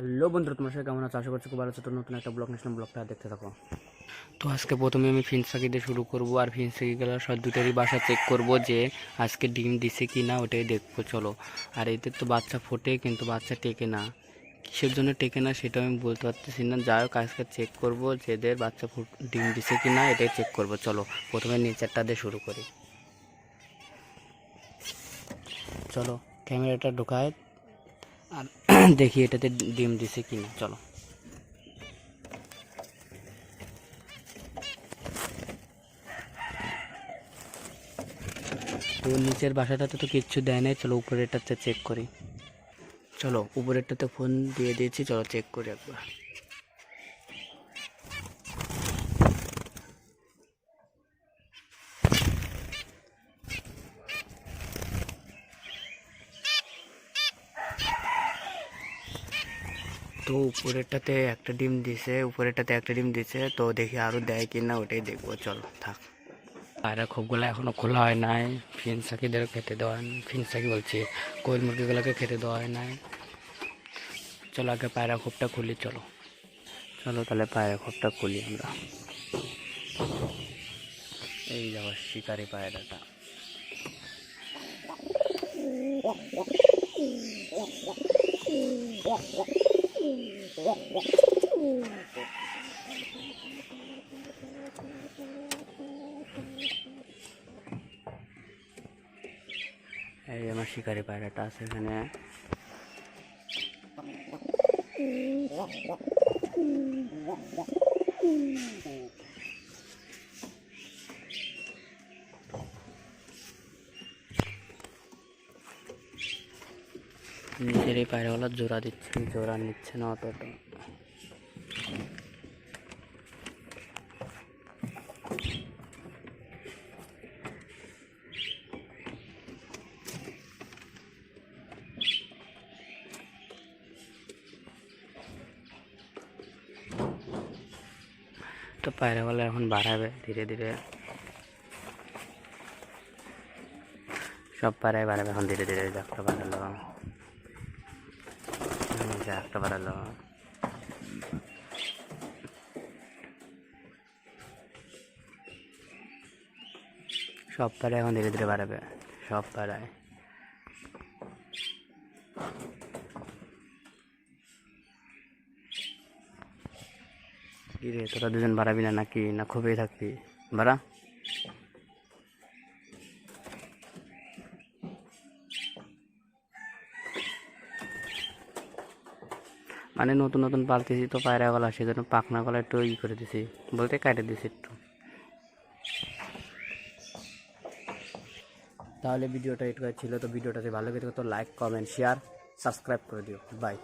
Hello বন্ধুরা, তোমার সাথে কেমন আছো? আশা করছি খুব ভালো আছো। তো নতুন একটা ব্লগ নিয়েছিলাম ব্লগটা দেখতে থাকো। তো আজকে প্রথমে আমি ফিনসাকি দিয়ে শুরু করব, আর ফিনসাকি গেলে সব দুটারই বাসা চেক করব যে আজকে ডিম দিছে কি না ওটাই দেখব, চলো। আর এদের তো বাচ্চা ফোটে, কিন্তু বাচ্চা টেকে না। কিসের জন্য টেকে না সেটা আমি বলতে পারতেছি না। যাই হোক, আজকে চেক করব যে এদের বাচ্চা ফুট, ডিম দিছে কি না এটাই চেক করব। চলো, প্রথমে নেচারটা দিয়ে শুরু করি। চলো, ক্যামেরাটা ঢোকায়। আর দেখি এটাতে ডিম দিছে কি না চলো। তো নিচের বাসাটাতে তো কিচ্ছু দেয় নাই, চলো উপরেরটাতে চেক করি। চলো, উপরেরটাতে ফোন দিয়ে দিয়েছি, চলো চেক করি একবার। তো উপরেরটাতে একটা ডিম দিছে উপরেরটাতে একটা ডিম দিছে তো দেখি আরও দেয় কি না ওটাই দেখব। চলো থাক। পায়রা খোপগুলো এখনও খোলা হয় নাই ফিনসাকিদের খেতে দেওয়া হয় ফিনসাকি বলছি কোয়েল মুরগিগুলোকে খেতে দেওয়া হয় নাই। চলো আগে পায়রা খোপটা খুলি চলো। চলো তাহলে পায়রা খোপটা খুলি আমরা। এই যাব শিকারি পায়রাটা। এই আমার শিকারি পায়রাটা আছে এখানে। নিজের এই পায়রাগুলো জোড়া দিচ্ছে, জোড়া নিচ্ছে না অতটা তো। পায়রাগুলো এখন বাড়াবে ধীরে ধীরে। সব পায়রাই বাড়াবে এখন ধীরে ধীরে একটা বাড়ালো। একটা বাড়ালো সব পায়রা এখন ধীরে ধীরে বাড়াবে সব পায়রায় কি রে তোরা দুজন বাড়াবি না নাকি না খুবই থাকবি বাড়া মানে নতুন নতুন পালতেছি তো পায়রা গলা, সেজন্য পাখনা গলা একটু ই করে দিছি, বলতে কাটে দিছি একটু। তাহলে ভিডিওটা এটুকু ছিল, তো ভিডিওটাতে ভালো লাগে তো লাইক কমেন্ট শেয়ার সাবস্ক্রাইব করে দিও। বাই